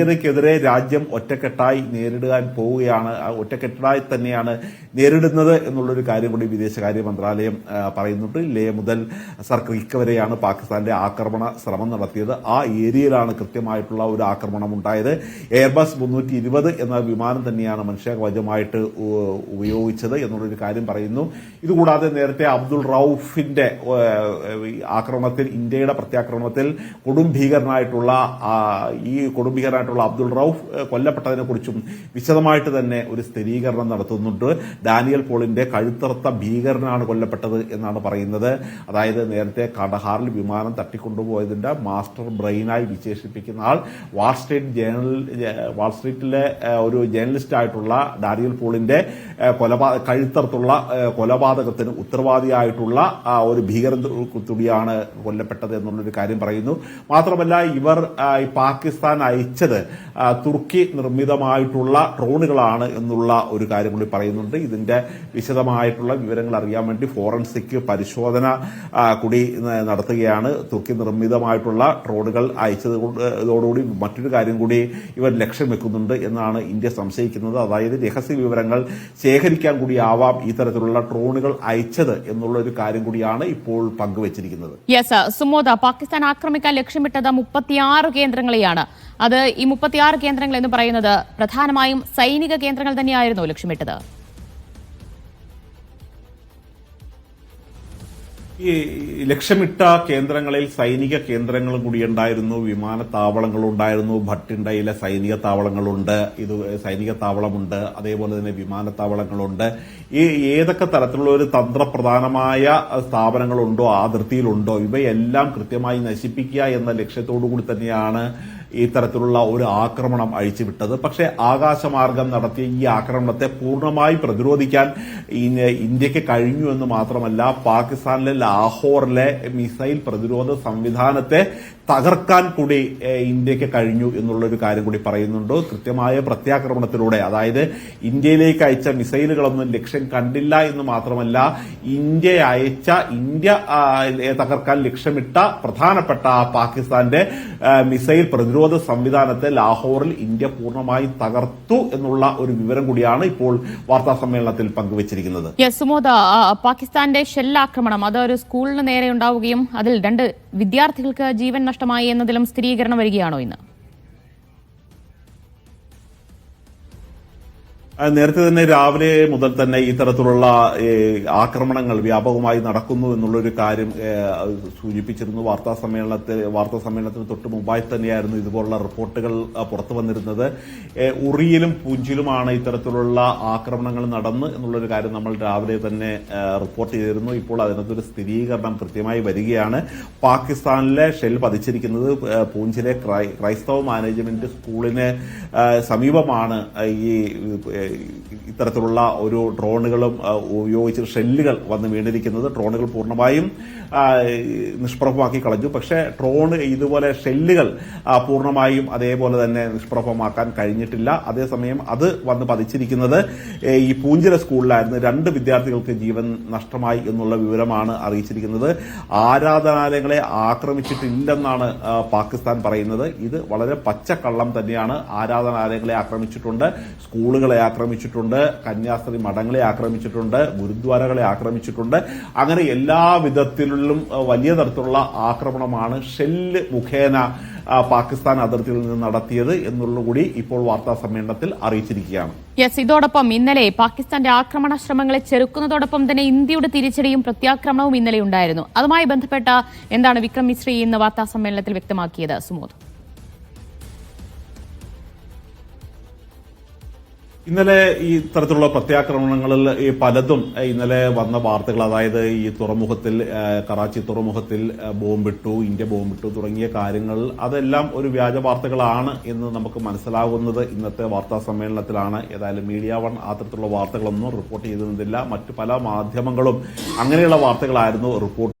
ഭീകരതയ്ക്കെതിരെ രാജ്യം ഒറ്റക്കെട്ടായി നേരിടാൻ പോവുകയാണ് ആ ഒറ്റക്കെട്ടായി തന്നെയാണ് നേരിടുന്നത് എന്നുള്ളൊരു കാര്യം കൂടി വിദേശകാര്യ മന്ത്രാലയം പറയുന്നുണ്ട്. ലേ മുതൽ സർക്കിൾക്ക് വരെയാണ് പാകിസ്ഥാന്റെ ആക്രമണ ശ്രമം നടത്തിയത്. ആ ഏരിയയിലാണ് കൃത്യമായിട്ടുള്ള ഒരു ആക്രമണം ഉണ്ടായത് എയർബസ് മുന്നൂറ്റി ഇരുപത് എന്ന വിമാനം തന്നെയാണ് മനുഷ്യകവചമായിട്ട് ഉ- ഉപയോഗിച്ചത് എന്നുള്ളൊരു കാര്യം പറയുന്നു. ഇതുകൂടാതെ നേരത്തെ അബ്ദുൾ റൌഫിന്റെ ആക്രമണത്തിൽ ഇന്ത്യയുടെ പ്രത്യാക്രമണത്തിൽ കൊടും ഭീകരനായിട്ടുള്ള ഈ കൊടും ഭീകരനായിട്ടുള്ള അബ്ദുൾ റൌഫ് ഏഹ്, കൊല്ലപ്പെട്ടതിനെ കുറിച്ചും വിശദമായിട്ട് തന്നെ ഒരു സ്ഥിരീകരണം നടത്തുന്നുണ്ട്. ഡാനിയൽ പോളിന്റെ കഴുത്തറുത്ത ഭീകരനാണ് കൊല്ലപ്പെട്ടത് എന്നാണ് പറയുന്നത്. അതായത് നേരത്തെ കണ്ടഹാറിൽ വിമാനം തട്ടിക്കൊണ്ടുപോയതിന്റെ മാസ്റ്റർ ബ്രെയിനായി വിശേഷിപ്പിക്കുന്ന ആൾ വാൾസ്ട്രീറ്റ് ജേണൽ വാൾ സ്ട്രീറ്റിലെ ഒരു ജേർണലിസ്റ്റ് ആയിട്ടുള്ള ഡാനിയൽ പോളിന്റെ കൊലപാ കഴുത്തർത്തുള്ള കൊലപാതകത്തിന് ഉത്തരവാദിയായിട്ടുള്ള ഒരു ഭീകര തുടിയാണ് കൊല്ലപ്പെട്ടത് എന്നുള്ളൊരു കാര്യം പറയുന്നു. മാത്രമല്ല ഇവർ പാകിസ്ഥാൻ അയച്ചത് തുർക്കി നിർമ്മിതമായിട്ടുള്ള ഡ്രോണുകളാണ് എന്നുള്ള ഒരു കാര്യം കൂടി പറയുന്നുണ്ട്. ഇതിന്റെ വിശദമായിട്ടുള്ള വിവരങ്ങൾ അറിയാൻ വേണ്ടി ഫോറൻസിക് പരിശോധന കൂടി നടത്തുകയാണ്. തുർക്കി നിർമ്മിതമായിട്ടുള്ള ഡ്രോണുകൾ അയച്ചത് കൊണ്ട് ഇതോടുകൂടി മറ്റൊരു കാര്യം കൂടി ഇവർ ലക്ഷ്യം വെക്കുന്നുണ്ട് എന്നാണ് ഇന്ത്യ സംശയിക്കുന്നത്. അതായത് രഹസ്യ വിവരങ്ങൾ ശേഖരിക്കാൻ കൂടി ആവാം ഈ തരത്തിലുള്ള ഡ്രോണുകൾ അയച്ചത് എന്നുള്ള ഒരു കാര്യം കൂടിയാണ് ഇപ്പോൾ പങ്കുവച്ചിരിക്കുന്നത്. യെസ് സുമോദ പാകിസ്ഥാൻ ആക്രമിക്കാൻ ലക്ഷ്യമിട്ടത് മുപ്പത്തിയാറ് കേന്ദ്രങ്ങളെയാണ്. അത് ഈ മുപ്പത്തിയാറ് കേന്ദ്രങ്ങൾ എന്ന് പറയുന്നത് പ്രധാനമായും സൈനിക കേന്ദ്രങ്ങൾ തന്നെയായിരുന്നു ലക്ഷ്യമിട്ടത്. ഈ ലക്ഷ്യമിട്ട കേന്ദ്രങ്ങളിൽ സൈനിക കേന്ദ്രങ്ങളും കൂടി ഉണ്ടായിരുന്നു. വിമാനത്താവളങ്ങളുണ്ടായിരുന്നു ഭട്ടിണ്ടയിലെ സൈനിക താവളങ്ങളുണ്ട്. ഇത് സൈനിക താവളമുണ്ട്. അതേപോലെ തന്നെ വിമാനത്താവളങ്ങളുണ്ട്. ഈ ഏതൊക്കെ തരത്തിലുള്ള ഒരു തന്ത്രപ്രധാനമായ സ്ഥാപനങ്ങളുണ്ടോ അതിർത്തിയിലുണ്ടോ ഇവയെല്ലാം കൃത്യമായി നശിപ്പിക്കുക എന്ന ലക്ഷ്യത്തോടു കൂടി തന്നെയാണ് ഈ തരത്തിലുള്ള ഒരു ആക്രമണം അഴിച്ചുവിട്ടത് പക്ഷേ ആകാശമാർഗം നടത്തിയ ഈ ആക്രമണത്തെ പൂർണമായി പ്രതിരോധിക്കാൻ ഇന്ത്യയ്ക്ക് കഴിഞ്ഞു എന്ന് മാത്രമല്ല പാകിസ്ഥാനിലെ ലാഹോറിലെ മിസൈൽ പ്രതിരോധ സംവിധാനത്തെ തകർക്കാൻ കൂടി ഇന്ത്യയ്ക്ക് കഴിഞ്ഞു എന്നുള്ളൊരു കാര്യം കൂടി പറയുന്നുണ്ട്. കൃത്യമായ പ്രത്യാക്രമണത്തിലൂടെ അതായത് ഇന്ത്യയിലേക്ക് അയച്ച മിസൈലുകളൊന്നും ലക്ഷ്യം കണ്ടില്ല എന്ന് മാത്രമല്ല ഇന്ത്യ അയച്ച ഇന്ത്യ തകർക്കാൻ ലക്ഷ്യമിട്ട പ്രധാനപ്പെട്ട പാകിസ്ഥാന്റെ മിസൈൽ പ്രതിരോധ സംവിധാനത്തെ ലാഹോറിൽ ഇന്ത്യ പൂർണമായി തകർത്തു എന്നുള്ള ഒരു വിവരം കൂടിയാണ് ഇപ്പോൾ വാർത്താ സമ്മേളനത്തിൽ പങ്കുവച്ചിരിക്കുന്നത്. യെസ് സുമോദ ആ, പാകിസ്ഥാന്റെ ഷെല്ലാക്രമണം അത് ഒരു സ്കൂളിന് നേരെ ഉണ്ടാവുകയും അതിൽ രണ്ട് വിദ്യാർത്ഥികൾക്ക് ജീവൻ നഷ്ടമായി എന്നതിലും സ്ഥിരീകരണം വരികയാണോ ഇന്ന്? നേരത്തെ തന്നെ രാവിലെ മുതൽ തന്നെ ഇത്തരത്തിലുള്ള ആക്രമണങ്ങൾ വ്യാപകമായി നടക്കുന്നു എന്നുള്ളൊരു കാര്യം സൂചിപ്പിച്ചിരുന്നു. വാർത്താ സമ്മേളനത്തിൽ വാർത്താ സമ്മേളനത്തിന് തൊട്ട് മുമ്പായി തന്നെയായിരുന്നു ഇതുപോലുള്ള റിപ്പോർട്ടുകൾ പുറത്തു വന്നിരുന്നത്. ഉറിയിലും പൂഞ്ചിലുമാണ് ഇത്തരത്തിലുള്ള ആക്രമണങ്ങൾ നടന്ന് എന്നുള്ളൊരു കാര്യം നമ്മൾ രാവിലെ തന്നെ റിപ്പോർട്ട് ചെയ്തിരുന്നു. ഇപ്പോൾ അതിനകത്തൊരു സ്ഥിരീകരണം കൃത്യമായി വരികയാണ്. പാകിസ്ഥാനിലെ ഷെൽ പതിച്ചിരിക്കുന്നത് പൂഞ്ചിലെ ക്രൈസ്തവ മാനേജ്മെന്റ് സ്കൂളിന് സമീപമാണ് ഈ ഇത്തരത്തിലുള്ള ഒരു ഡ്രോണുകളും ഉപയോഗിച്ച് ഷെല്ലുകൾ വന്ന് വീണിരിക്കുന്നത് ഡ്രോണുകൾ പൂർണമായും നിഷ്പ്രഭമാക്കി കളഞ്ഞു. പക്ഷേ ഡ്രോൺ ഇതുപോലെ ഷെല്ലുകൾ പൂർണമായും അതേപോലെ തന്നെ നിഷ്പ്രഭമാക്കാൻ കഴിഞ്ഞിട്ടില്ല. അതേസമയം അത് വന്ന് പതിച്ചിരിക്കുന്നത് ഈ പൂഞ്ചിര സ്കൂളിലായിരുന്നു. രണ്ട് വിദ്യാർത്ഥികൾക്ക് ജീവൻ നഷ്ടമായി എന്നുള്ള വിവരമാണ് അറിയിച്ചിരിക്കുന്നത്. ആരാധനാലയങ്ങളെ ആക്രമിച്ചിട്ടില്ലെന്നാണ് പാകിസ്ഥാൻ പറയുന്നത്. ഇത് വളരെ പച്ചക്കള്ളം തന്നെയാണ് ആരാധനാലയങ്ങളെ ആക്രമിച്ചിട്ടുണ്ട് സ്കൂളുകളെ ആക്രമിച്ചിട്ടുണ്ട്. കന്യാസ്ത്രീ മഠങ്ങളെ ആക്രമിച്ചിട്ടുണ്ട് ഗുരുദ്വാരകളെ ആക്രമിച്ചിട്ടുണ്ട്. അങ്ങനെ എല്ലാ വിധത്തിലും വലിയ തരത്തിലുള്ള ആക്രമണമാണ് ഷെല്ല് മുഖേന പാകിസ്ഥാൻ അതിർത്തിയിൽ നിന്ന് നടത്തിയത് എന്നുള്ള കൂടി ഇപ്പോൾ വാർത്താ സമ്മേളനത്തിൽ അറിയിച്ചിരിക്കുകയാണ്. യെസ് ഇതോടൊപ്പം ഇന്നലെ പാകിസ്ഥാന്റെ ആക്രമണ ശ്രമങ്ങളെ ചെറുക്കുന്നതോടൊപ്പം തന്നെ ഇന്ത്യയുടെ തിരിച്ചടിയും പ്രത്യാക്രമണവും ഇന്നലെ ഉണ്ടായിരുന്നു. അതുമായി ബന്ധപ്പെട്ട എന്താണ് വിക്രം മിശ്രി ഇന്ന് വാർത്താ സമ്മേളനത്തിൽ വ്യക്തമാക്കിയത്? സുമോദ്. ഇന്നലെ ഈ തരത്തിലുള്ള പ്രത്യാക്രമണങ്ങളിൽ ഈ പലതും ഇന്നലെ വന്ന വാർത്തകൾ അതായത് ഈ തുറമുഖത്തിൽ കറാച്ചി തുറമുഖത്തിൽ ബോംബിട്ടു ഇന്ത്യ ബോംബിട്ടു തുടങ്ങിയ കാര്യങ്ങൾ അതെല്ലാം ഒരു വ്യാജ വാർത്തകളാണ് എന്ന് നമുക്ക് മനസ്സിലാകുന്നത്. ഇന്നത്തെ വാർത്താ സമ്മേളനത്തിലാണ് ഏതായാലും മീഡിയ വൺ ആ തരത്തിലുള്ള വാർത്തകളൊന്നും റിപ്പോർട്ട് ചെയ്തിരുന്നില്ല. മറ്റു പല മാധ്യമങ്ങളും അങ്ങനെയുള്ള വാർത്തകളായിരുന്നു റിപ്പോർട്ട്